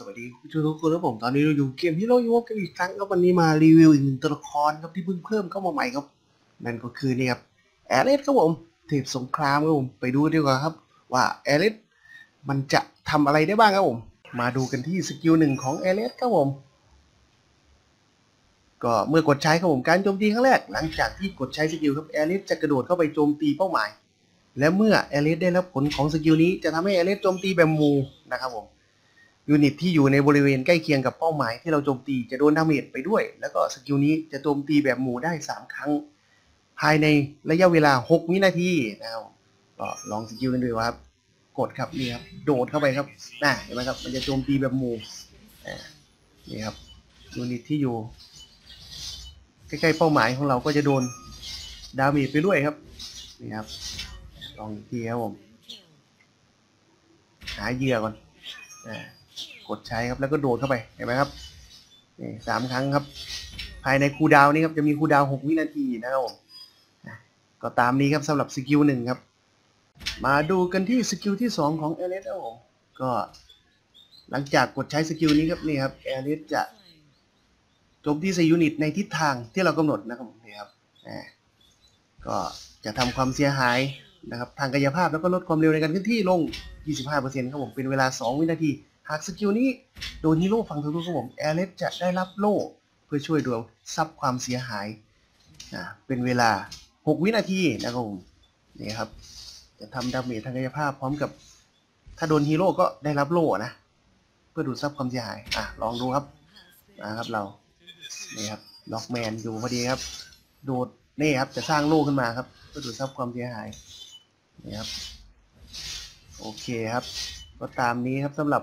สวัสดีคุณผู้ชมทุกคนครับผมตอนนี้เราอยู่เกมที่เราอยู่กันอีกครั้งครับวันนี้มารีวิวอีกหนึ่งตัวละครครับที่เพิ่งเพิ่มเข้ามาใหม่ครับ นั่นก็คือนี่ครับแอริสครับผมเทพสงครามครับผมไปดูดีกว่าครับ ว่าแอริสมันจะทำอะไรได้บ้างครับผม มาดูกันที่สกิลหนึ่งของแอริสครับผม ก็เมื่อกดใช้ครับผมการโจมตีครั้งแรก หลังจากที่กดใช้สกิลครับแอริสจะกระโดดเข้าไปโจมตีเป้าหมาย และเมื่อแอริสได้รับผลของสกิลนี้จะทำให้แอริสโจมตีแบบหมูนะครับผม ยูนิตที่อยู่ในบริเวณใกล้เคียงกับเป้าหมายที่เราโจมตีจะโดนดาเมจไปด้วย แล้วก็สกิลนี้จะโจมตีแบบหมู่ได้ 3 ครั้ง ภายในระยะเวลา 6 วินาทีนะครับก็ลองสกิลกันดูครับ กดครับนี่ครับโดดเข้าไปครับน่าเห็นไหมครับมันจะโจมตีแบบหมู่นี่ครับยูนิตที่อยู่ ใกล้ๆเป้าหมายของเราก็จะโดนดาเมจไปด้วยครับนี่ครับลองอีกทีครับผมหาเหยื่อก่อนอ่า กดใช้ครับแล้วก็โดดเข้าไปเห็นไหมครับนี่สามครั้งครับ ภายในคูดาวนี้ครับจะมีคูดาวหกวินาทีนะครับผมก็ตามนี้ครับสำหรับสกิลหนึ่งครับ มาดูกันที่สกิลที่สองของเอเลสครับผมก็หลังจากกดใช้สกิลนี้ครับนี่ครับเอเลสจะโจมตีใส่ยูนิตในทิศทางที่เรากำหนดนะครับผมนี่ครับก็จะทำความเสียหายนะครับทางกายภาพแล้วก็ลดความเร็วในการเคลื่อนที่ลง 25%ครับผมเป็นเวลา 2 วินาที หากสกิลนี้โดนฮีโร่ฝั่งทะลุครับผมแอรเลสจะได้รับโล่เพื่อช่วยดวงซับความเสียหายนะเป็นเวลา 6 วินาทีนะครับผมนี่ครับ จะทำดาเมจทางกายภาพพร้อมกับ ถ้าโดนฮีโร่ก็ได้รับโล่นะ เพื่อดูดซับความเสียหาย อะ ลองดูครับนะครับเรา นี่ครับล็อกแมนอยู่พอดีครับดูดนี่ครับ จะสร้างโล่ขึ้นมาครับ เพื่อดูดซับความเสียหาย นี่ครับ โอเคครับ ก็ตามนี้ครับสำหรับ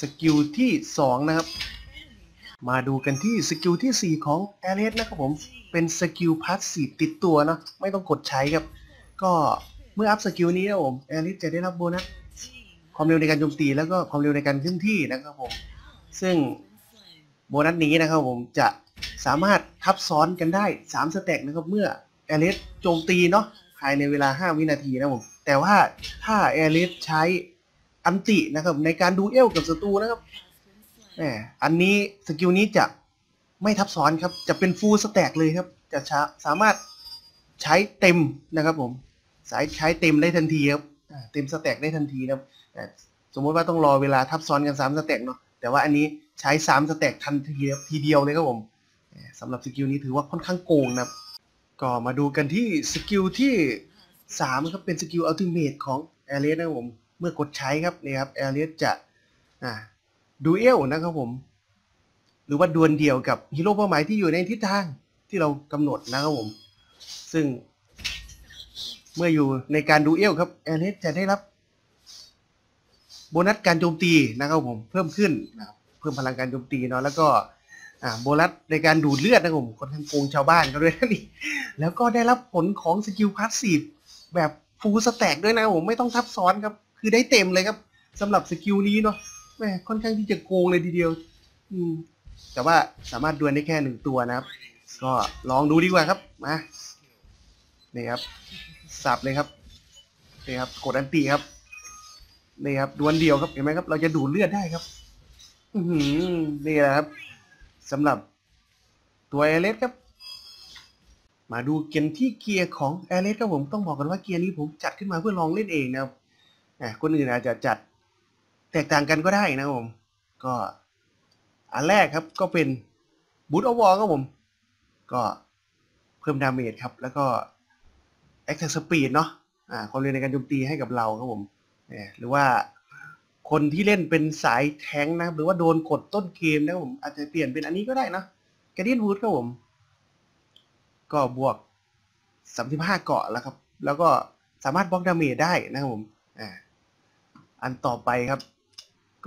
สกิลที่ 2 นะครับ มาดูกันที่สกิลที่ 4 ของแอร e สนะครับผมเป็นสกิลพาสซีฟติดตัวนะไม่ต้องกดใช้ครับ ก็เมื่ออัพสกิลนี้นะผมแอร e สจะได้รับโบนัสความเร็วในการโจมตีแล้วก็ความเร็วในการเคลื่อนที่นะครับผมซึ่งโบนัสนี้นะครับผมจะสามารถทับซ้อนกันได้ 3 สเต็กนะครับเมื่อแอร e สโจมตีเนาะภายในเวลา 5 วินาทีนะผมแต่ว่าถ้าแอร e สใช้ อันตินะครับ ในการดูเอลกับศัตรูนะครับแหมอันนี้สกิลนี้จะไม่ทับซ้อนครับ จะเป็นฟูลสแต็กเลยครับ จะช้าสามารถใช้เต็มนะครับผมสายใช้เต็มได้ทันทีครับเต็มสแต็กได้ทันทีนะครับแต่สมมติว่าต้องรอเวลาทับซ้อนกัน3สแต็กเนาะแต่ว่าอันนี้ใช้3สแต็กทันทีทีเดียวเลยครับผมสำหรับสกิลนี้ถือว่าค่อนข้างโกงนะครับก็มาดูกันที่สกิลที่3ครับเป็นสกิลอัลติเมทของแอร e สนะครับผม มื่อกดใช้ครับนี่ครับแอร e สจะดูเอลนะครับผม หรือว่าดวลเดียวกับฮีโร่เป้าหมายที่อยู่ในทิศทางที่เรากำหนดนะครับผม ซึ่ง เมื่ออยู่ในการดูเอลครับแอร e สจะได้รับโบนัสการโจมตีนะครับผมเพิ่มขึ้นนะครับเพิ่มพลังการโจมตีเนาะแล้วก็โบนัสในการดูดเลือดนะครับผมคนข้งโกงชาวบ้านก็ด้วยนะนี่แล้วก็ได้รับผลของสกิลพาสซีฟแบบฟูลสแต็กด้วยนะครับผมไม่ต้องทับซ้อนครับ คือได้เต็มเลยครับสำหรับสกิลนี้เนาะแม่ค่อนข้างที่จะโกงเลยทีเดียว อืม แต่ว่าสามารถดวลได้แค่หนึ่งตัวนะครับ ก็ลองดูดีกว่าครับมานี่ครับ สับเลยครับนี่ครับ กดอันตีครับนี่ครับดวลเดียวครับเห็นไหมครับ เราจะดูดเลือดได้ครับ อือหือนี่แหละครับสำหรับตัวเอเลสครับ มาดูเกมที่เกียร์ของเอเลสครับผมต้องบอกกันว่าเกียร์นี้ผมจัดขึ้นมาเพื่อลองเล่นเองนะครับ คนอื่นอาจจะจัดแตกต่างกันก็ได้นะผมก็อันแรกครับก็เป็นบูทอวอลครับผม ก็เพิ่มดาเมจครับ แล้วก็แอคเซสสปีดเนาะอ่าความเร็วในการโจมตีให้กับเราครับผมเนี่ยหรือว่าคนที่เล่นเป็นสายแทงนะหรือว่าโดนกดต้นเกมนะครับผมอาจจะเปลี่ยนเป็นอันนี้ก็ได้นะแกเดียนวูดครับผม ก็บวก 35 เกาะแล้วครับ แล้วก็สามารถบล็อกดาเมจได้นะครับผม อันต่อไปครับ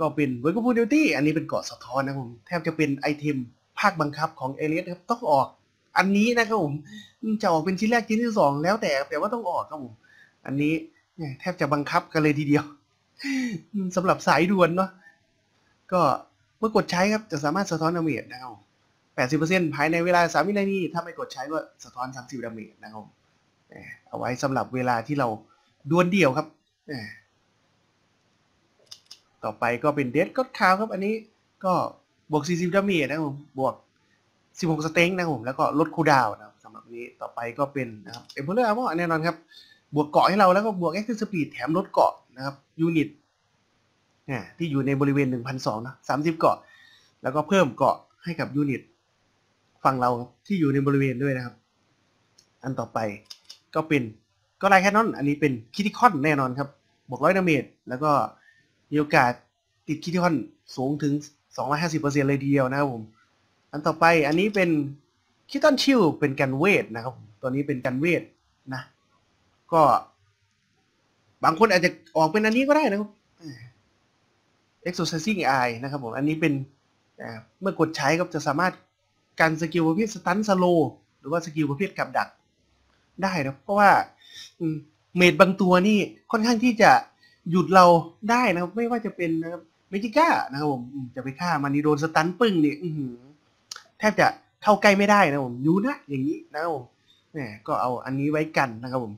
ก็เป็นเวอร์ก p ูดิวตี้อันนี้เป็นเกาะสะท้อนนะครับผมแทบจะเป็นไอเทมภาคบังคับของเอเลียสครับต้องออกอันนี้นะครับผมจะออกเป็นชิ้นแรกชิ้นที่สองแล้วแต่แต่ว่าต้องออกครับผมอันนี้เนี่ยแทบจะบังคับกันเลยทีเดียวสำหรับสายด่วนเนาะก็เมื่อกดใช้ครับจะสามารถสะท้อนดาเมจนะครับ80%ภายในเวลา 3 วินาทีถ้าไม่กดใช้ก็สะท้อน 30ดาเมจนะครับเอ่อเอาไว้สำหรับเวลาที่เราดวลเดี่ยวครับเอ ต่อไปก็เป็นเดดก็คาวครับ อันนี้ก็บวก 40ดาเมจนะครับผมบวก 16 สเต็งนะครับผมแล้วก็ลดคูดาวนะครับสำหรับนี้ต่อไปก็เป็นนะครับเอ็มเพลเลอร์อาร์แน่นอนครับ บวกเกาะให้เราแล้วก็บวก Active Speed แถมลดเกาะนะครับยูนิตเนี่ยที่อยู่ในบริเวณ 1,200นะ30 เกาะ แล้วก็เพิ่มเกาะให้กับยูนิตฝั่งเราที่อยู่ในบริเวณด้วยนะครับ อันต่อไปก็เป็นก็ไลแคนนอน อันนี้เป็นคิติคอนแน่นอนครับ บวกร้อยดาเมจแล้วก็ มีโอกาสติดคิติคอนสูงถึง 250%เลยทีเดียวนะครับผม อันต่อไปอันนี้เป็นคิตันชิลเป็นกันเวทนะครับตัวนี้เป็นกันเวทนะ ก็ บางคนอาจจะออกเป็นอันนี้ก็ได้นะครับ exercising eye นะครับผม อันนี้เป็นเมื่อกดใช้ก็จะสามารถการสกิลประเภทสตันสโลหรือว่าสกิลประเภทกับดักได้นะเพราะว่าเมดบางตัวนี่ค่อนข้างที่จะ หยุดเราได้นะครับ ไม่ว่าจะเป็นนะครับเมจิก้านะครับผมจะไปฆ่ามันนี่โดนสตันปึ้งนี่อื้อหือแทบจะเข้าใกล้ไม่ได้นะผมยูนะอย่างนี้นะครับผมแหมก็เอาอันนี้ไว้กันนะครับผม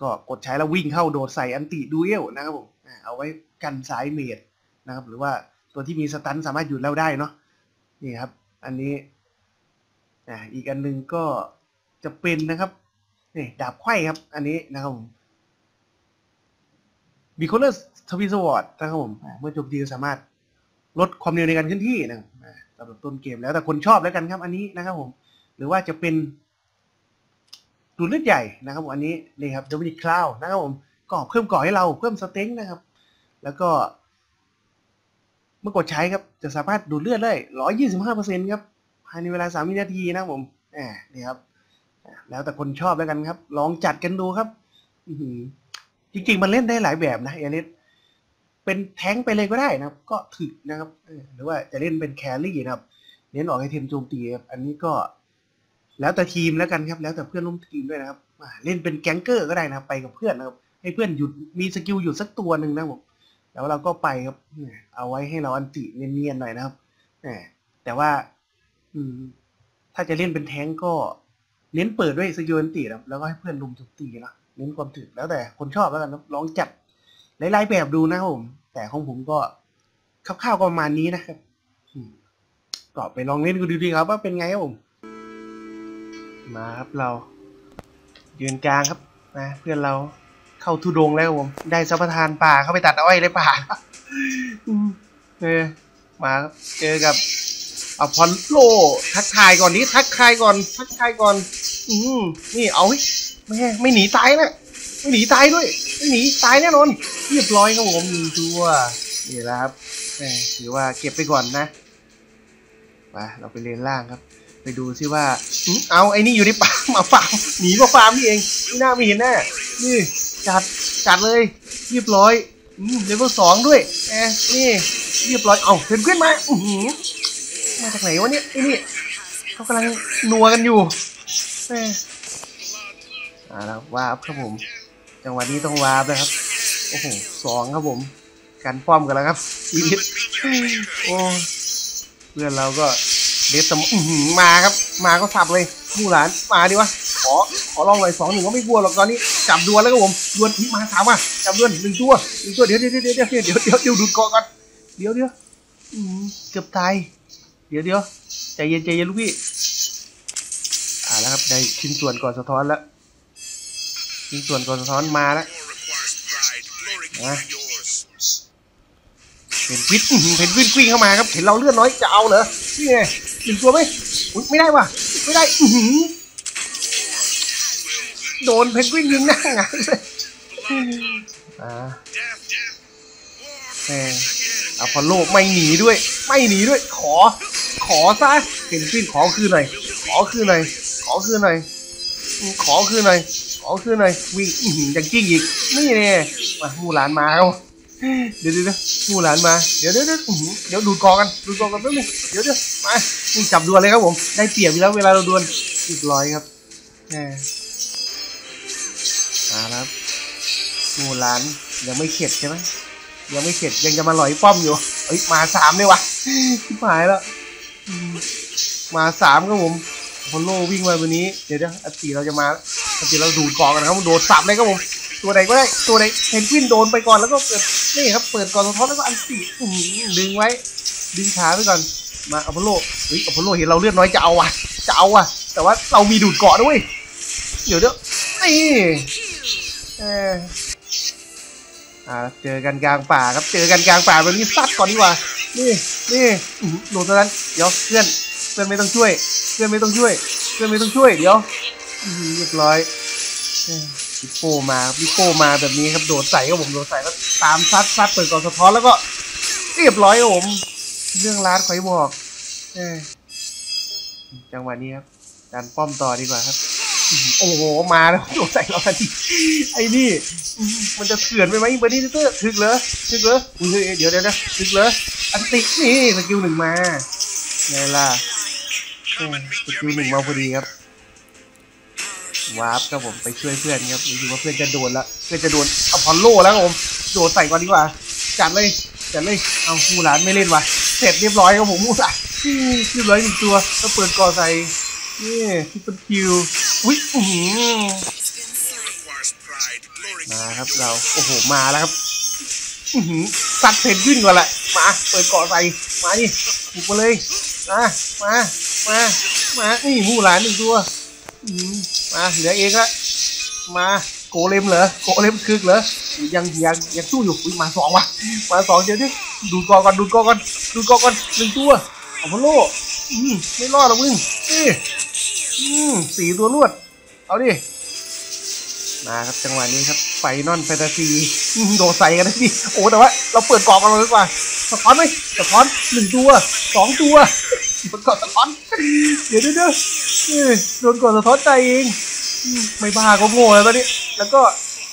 ก็กดใช้แล้ววิ่งเข้าโดดใส่อันติดูเอลนะครับผมเอาไว้กันสายเมดนะครับ หรือว่าตัวที่มีสตันสามารถหยุดเราได้เนาะนี่ครับ อันนี้อ่าอีกอันหนึงก็จะเป็นนะครับนี่ดาบไขว้ครับ อันนี้นะครับผม บีคอเลอร์ทวีสวอร์ดนะครับผมเมื่อโจมตีก็สามารถลดความเร็วในการเคลื่อนที่นะครับสำหรับต้นเกมแล้วแต่คนชอบแล้วกันครับอันนี้นะครับผม หรือว่าจะเป็นดูดเลือดใหญ่นะครับผมอันนี้นี่ครับดมินิคลาวนะครับผมก็เพิ่มก่อให้เราเพิ่มสเต็งนะครับ แล้วก็ เมื่อกดใช้ครับจะสามารถดูดเลือดได้ร้อยยี่สิบห้าเปอร์เซ็นต์ครับภายในเวลาสามวินาทีนะครับผมนี่ครับแล้วแต่คนชอบแล้วกันครับ ลองจัดกันดูครับ อื จริงๆ มันเล่นได้หลายแบบนะเอลิสเป็นแท้งไปเลยก็ได้นะครับ ก็ถึกนะครับหรือว่าจะเล่นเป็นแครี่นะครับเน้นออกให้ทีมโจมตีครับอันนี้ก็แล้วแต่ทีมแล้วกันครับ แล้วแต่เพื่อนร่วมทีมด้วยนะครับเล่นเป็นแก๊งเกอร์ก็ได้นะครับ ไปกับเพื่อนนะครับ ให้เพื่อนหยุดมีสกิลหยุดสักตัวหนึ่งนะผมแล้วเราก็ไปครับเอาไว้ให้เราอันติเนียนๆหน่อยนะครับแต่ว่าอืมถ้าจะเล่นเป็นแท้งก็เน้นเปิดด้วยสกิลอันติครับแล้วก็ให้เพื่อนลุมโจมตีนะ เน้นความถึกแล้วแต่คนชอบแล้วกันลองจัดหลายๆแบบดูนะครับผม แต่ของผมก็คร่าวๆก็ประมาณนี้นะครับก็ไปลองเล่นกันดูดีครับว่าเป็นไงครับผม มาครับเรา ยืนกลางครับนะเพื่อนเราเข้าทุดงแล้วครับผม ได้สัมปทานป่าเข้าไปตัดอ้อยในป่ามเออมาครับเจอกับอพอลโลทักทายก่อนนี้ทักทายก่อน ทักทายก่อน อืมนี่เอาให ไม่ไม่หนีตายนะไม่หนีตายด้วย ไม่หนีตายแน่นอนเรียบร้อยครับผมหนึ่งตัวนี่แหละครับแหมถือว่าเก็บไปก่อนนะมาเราไปเลนล่างครับ ไปดูซิว่าเอาไอ้นี่อยู่ในป่ามาฟาร์มหนีมาฟาร์มนี่เองไม่น่าไม่เห็นแน่นี่จัดจัดเลยเรียบร้อยอืมเลเวลสองด้วยแหมนี่เรียบร้อยเอาเพื่อนเพื่อนมาอืมาจากไหนวะเนี่ยไอ้นี่เขากำลังนัวกันอยู่แห มอ่าแล้ววาร์ปครับผม จังหวะนี้ต้องวาร์ปนะครับ โอ้โหสองครับผม กันป้อมกันแล้วครับอีลิทโอ้เพื่อนเราก็เดสมาครับ มาก็สับเลยมู่หลานมาดิวะขอขอลองหน่อยสองหนึ่งก็ไม่กลัวหรอกตอนนี้จับดวลแล้วครับผมดวลมาสามอะจับดวลหนึ่งตัวหนึ่งตัวเดี๋ยวเดี๋ยวเดี๋ยวเดี๋ยวเดี๋ยวเดี๋ยวเดี๋ยวดูดเกาะก่อนเดี๋ยวเดี๋ยวเกือบตายเดี๋ยวเดี๋ยวใจเย็นใจเย็นลูกพี่อ่าแล้วครับได้ชิ้นส่วนก่อนสะท้อนแล้ว ชิ้นส่วนก่อนสะท้อนมาแล้วนะเพนวินอื้อหือเพนวินกวิ่งเข้ามาครับ เห็นเราเลื่อดน้อยจะเอาเหรอ นี่ไงหนึ่งตัวไหมไม่ได้ว่ะ ไม่ได้อืโดนเพนกวินยิงหน้าไงเอ่าแหมอพอลโลไม่หนีด้วย ไม่หนีด้วย ขอ ขอซะเพนกวินขอคืนหน่อย ขอคืนหน่อย ขอคืนหน่อยอืมขอคืนหน่อย ขอคืนหน่อยวิ่งยังกิ้งอีก นี่เนี่ยมามูหลานมาครับเดี๋ยวเดี๋ยวเดี๋ยวมูหลานมา เดี๋ยวเดี๋ยวเดี๋ยวดูดกองกัน ดูดกองกันแป๊บนึงเดี๋ยวเดี๋ยวมานี่จับดวลเลยครับผม ได้เปรียบแล้วเวลาเราดวลเรียบร้อยครับแหมมาครับมูหลานยังไม่เข็ดใช่ไหมยังไม่เข็ดยังจะมาหลอยป้อมอยู่ เอ้ยมาสามเลยวะชิบหายแล้ว มาสามครับผม พอลโลวิ่งมาวันนี้ เดี๋ยวเดี๋ยวอติเราจะมาอติเราดูดกองกันนะครับโดดสับเลยครับผม ตัวไหนก็ได้ ตัวไหนเพนกวินโดนไปก่อนแล้วก็เปิดนี่ครับ เปิดก่อนสะท้อนแล้วก็อันติดึงไว้ ดึงขาไว้ก่อน มาอพอลโลเฮ้ยอพอลโลเห็นเราเลือดน้อยจะเอาว่ะ จะเอาว่ะ แต่ว่าเรามีดูดเกาะด้วย เดี๋ยวเดี๋ยวนี่เอออ่าเจอกันกลางป่าครับ เจอกันกลางป่าแบบนี้ซัดก่อนดีกว่า นี่นี่โดนตอนนั้นเดี๋ยวเพื่อน เพื่อนไม่ต้องช่วย เพื่อนไม่ต้องช่วย เพื่อนไม่ต้องช่วย เดี๋ยวเรียบร้อยลิโป้มาลิโป้มาแบบนี้ครับโดดใส่ครับผมโดดใส่แล้วตามซัดซัดเปิดก่อนสะท้อนแล้วก็เรียบร้อยครับผม เรื่องร้านคอยบอกเอ้ยจังหวะนี้ครับการป้อมต่อดีกว่าครับ โอ้โหมาแล้วโดดใส่เราทันทีไอ้นี่ มันจะเถื่อนไปไหมเบอร์นี่เตอร์ถึกเหรอถึกเหรออุ้ยเฮ้ยเดี๋ยวเดี๋ยวนะถึกเหรออันตินี่สกิลหนึ่งมาไงล่ะ สกิลหนึ่งมาพอดีครับวาร์ปครับผมไปช่วยเพื่อนครับรู้สึกว่าเพื่อนจะโดนละเพื่อนจะโดนอพอลโลแล้วครับผมโดดใส่ก่อนดีกว่าจัดเลยจัดเลยเอามูหลานไม่เล่นว่ะเสร็จเรียบร้อยครับผมมูหลานอืมเรียบร้อยหนึ่งตัวแล้วเปิดก่อใส่นี่ทิปเปิลคิวอุ้ยอื้อมาครับเราโอ้โหมาแล้วครับอื้อหือสัดเพนขึ้นก่อนแหละมาเปิดเกาะใส่มานี่บุกมาเลยมามา มามานี่มูหลานหนึ่งตัวมาเหลือเองละมาโกเลมเหรอโกเลมคึกเหรอยังยังยังสู้อยู่อุ้ยมาสองว่ะมาสองเดี๋ยวดิดูกอก่อนดูกอก่อนดูกอก่อนหนึ่งตัวเอาพอลโลอืมไม่รอดหรอกมึงนี่อืมสี่ตัวรวด เอาดิมาครับจังหวะนี้ครับไฟนอลแฟนตาซีโดดใส่กันนะพี่โอ้แต่ว่าเราเปิดกรอบกันเลยดีกว่าสะท้อนไหมสะท้อนหนึ่งตัวสองตัว เปิดกอบสะท้อนเดี๋ยวเดี๋ยวยเอ้ยโดนกดสะท้อนใจเองไม่บ้าก็โง่แล้วตอนนี้แล้วก็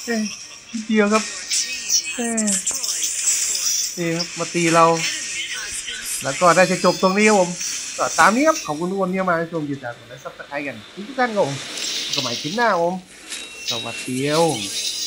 เอ้ยนิดเดียวครับเอ้ยนี่ครับมาตีเรา แล้วก็ได้จะจบตรงนี้ครับผมก็ตามนี้ครับขอบคุณทุกคนที่มาชมติดตามและซับสไครต์กันทุกท่านครับผมก็หมายคลิปหน้าผมสวัสดีครับ